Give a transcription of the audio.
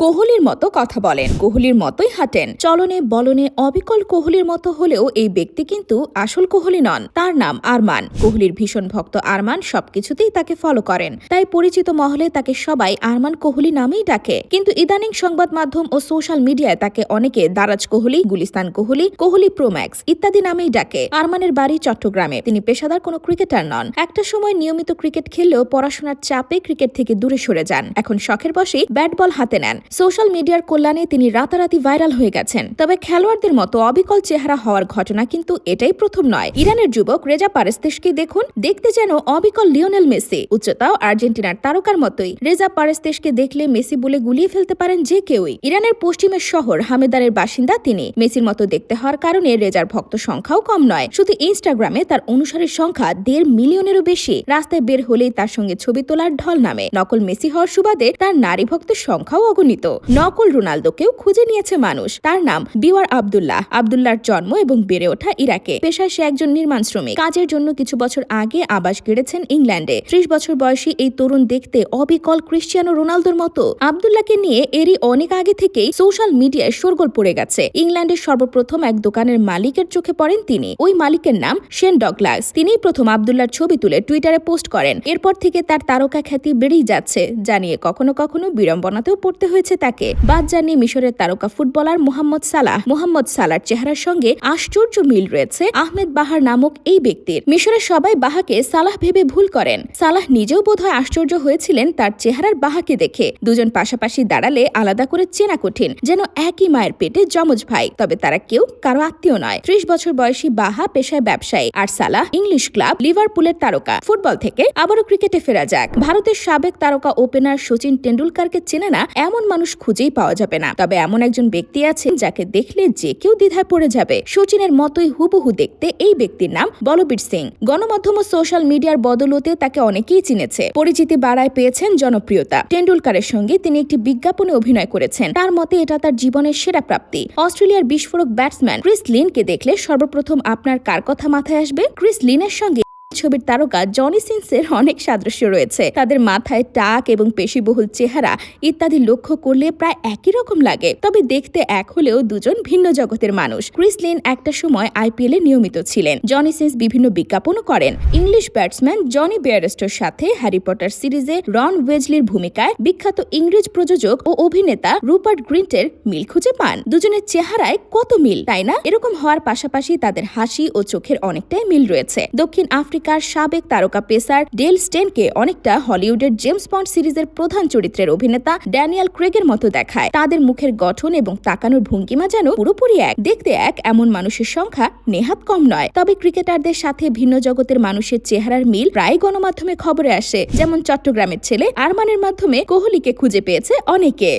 কোহলির মতো কথা বলেন, কোহলির মতোই হাঁটেন। চলনে বলনে অবিকল কোহলির মতো হলেও এই ব্যক্তি কিন্তু আসল কোহলি নন, তার নাম আরমান। কোহলির ভীষণ ভক্ত আরমান সবকিছুতেই তাকে ফলো করেন। তাই পরিচিত মহলে তাকে সবাই আরমান কোহলি নামেই ডাকে। কিন্তু ইদানিং সংবাদ মাধ্যম ও সোশ্যাল মিডিয়ায় তাকে অনেকে দারাজ কোহলি, গুলিস্তান কোহলি কোহলি প্রোম্যাক্স ইত্যাদি নামেই ডাকে। আরমানের বাড়ি চট্টগ্রামে। তিনি পেশাদার কোনো ক্রিকেটার নন। একটা সময় নিয়মিত ক্রিকেট খেললেও পড়াশোনার চাপে ক্রিকেট থেকে দূরে সরে যান। এখন শখের বসেই ব্যাট বল হাতে নেন। সোশ্যাল মিডিয়ার কল্যাণে তিনি রাতারাতি ভাইরাল হয়ে গেছেন। তবে খেলোয়াড়দের মতো অবিকল চেহারা হওয়ার ঘটনা কিন্তু এটাই প্রথম নয়। ইরানের যুবক রেজা পারেস্তেশকে দেখুন, দেখতে যেন অবিকল লিওনেল মেসি। উচ্চতাও আর্জেন্টিনার তারকার মতোই। রেজা পারেস্তেশকে দেখলে মেসি বলে গুলিয়ে ফেলতে পারেন যে কেউই। ইরানের পশ্চিমের শহর হামেদারের বাসিন্দা তিনি। মেসির মতো দেখতে হওয়ার কারণে রেজার ভক্ত সংখ্যাও কম নয়। শুধু ইনস্টাগ্রামে তার অনুসারীর সংখ্যা দেড় মিলিয়নেরও বেশি। রাস্তায় বের হলেই তার সঙ্গে ছবি তোলার ঢল নামে। নকল মেসি হওয়ার সুবাদে তার নারী ভক্তের সংখ্যাও অগণিত। নকল রোনালদোকেও খুঁজে নিয়েছে মানুষ। তার নাম বিওয়ার আবদুল্লাহ। আবদুল্লাহর জন্ম এবং বেড়ে ওঠা ইরাকে। পেশায় সে একজন নির্মাণ শ্রমিক। কাজের জন্য কিছু বছর আগে আবাস গেড়েছেন ইংল্যান্ডে। ত্রিশ বছর বয়সী এই তরুণ দেখতে অবিকল ক্রিশ্চিয়ানো রোনালদোর মতো। আবদুল্লাহকে নিয়ে এরই অনেক আগে থেকেই সোশ্যাল মিডিয়ায় শোরগোল পড়ে গেছে। ইংল্যান্ডের সর্বপ্রথম এক দোকানের মালিকের চোখে পড়েন তিনি। ওই মালিকের নাম শেন ডগলাস। তিনিই প্রথম আবদুল্লার ছবি তুলে টুইটারে পোস্ট করেন। এরপর থেকে তার তারকা খ্যাতি বেড়েই যাচ্ছে জানিয়ে কখনো কখনো বিড়ম্বনাতেও পড়তে হয়েছে। তাকে। বাদ জানিয়ে মিশরের তারকা ফুটবলার মোহাম্মদ সালাহ। মোহাম্মদ সালার চেহারার সঙ্গে আশ্চর্য মিল রয়েছে আহমেদ বাহার নামক এই ব্যক্তির। মিশরের সবাই বাহাকে সালাহ ভেবে ভুল করেন। সালাহ নিজেও বোধহয় আশ্চর্য হয়েছিলেন তার চেহারার বাহাকে দেখে। দুজন পাশাপাশি দাঁড়ালে আলাদা করে চেনা কঠিন, যেন একই মায়ের পেটে যমজ ভাই, তবে তারা কেউ কারও আত্মীয় নয়। ত্রিশ বছর বয়সী বাহা পেশায় ব্যবসায়ী আর সালাহ ইংলিশ ক্লাব লিভারপুলের তারকা। ফুটবল থেকে আবারও ক্রিকেটে ফেরা যাক। ভারতের সাবেক তারকা ওপেনার সচিন টেন্ডুলকারকে চেনে না এমন মানুষ খুঁজেই পাওয়া যাবে না। তবে এমন একজন ব্যক্তি আছেন যাকে দেখলে যে কেউ দ্বিধায় পড়ে যাবে। সচিনের মতোই হুবহু দেখতে এই ব্যক্তির নাম বলবীর সিং। গণমাধ্যম ও সোশ্যাল মিডিয়ার বদলতে তাকে অনেকেই চিনেছে। পরিচিতি বাড়ায় পেয়েছেন জনপ্রিয়তা। টেন্ডুলকারের সঙ্গে তিনি একটি বিজ্ঞাপনে অভিনয় করেছেন। তার মতে এটা তার জীবনের সেরা প্রাপ্তি। অস্ট্রেলিয়ার বিস্ফোরক ব্যাটসম্যান ক্রিস লিনকে দেখলে সর্বপ্রথম আপনার কার কথা মাথায় আসবে? ক্রিস লিনের সঙ্গে ছবির তারকা জনি সিনসের অনেক সাদৃশ্য রয়েছে। তাদের মাথায় টাক এবং পেশিবহুল চেহারা ইত্যাদি লক্ষ্য করলে প্রায় একই রকম লাগে। তবে দেখতে এক হলেও দুজন ভিন্ন জগতের মানুষ। ক্রিসলিন একটা সময় আইপিএল এ নিয়মিত ছিলেন। জনি সিন্স বিভিন্ন বিজ্ঞাপনও করেন। ইংলিশ ব্যাটসম্যান জনি বেয়ারেস্টোর সাথে হ্যারি পটার সিরিজে রন ওয়েজলির ভূমিকায় বিখ্যাত ইংরেজ প্রযোজক ও অভিনেতা রুপার্ট গ্রিন্টের মিল খুঁজে পান। দুজনের চেহারায় কত মিল, তাই না? এরকম হওয়ার পাশাপাশি তাদের হাসি ও চোখের অনেকটাই মিল রয়েছে। দক্ষিণ আফ্রিকার সাবেক তারকা পেসার ডেল স্টেনকে অনেকটা হলিউডের জেমস বন্ড সিরিজের প্রধান চরিত্রের অভিনেতা ড্যানিয়েল ক্রেগের মতো দেখায়। তাদের মুখের গঠন এবং তাকানোর ভঙ্গিমা যেন পুরোপুরি এক। দেখতে এক, এমন মানুষের সংখ্যা নেহাত কম নয়। তবে ক্রিকেটারদের সাথে ভিন্ন জগতের মানুষের চেহারার মিল প্রায় গণমাধ্যমে খবরে আসে। যেমন চট্টগ্রামের ছেলে আরমানের মাধ্যমে কোহলিকে খুঁজে পেয়েছে অনেকে।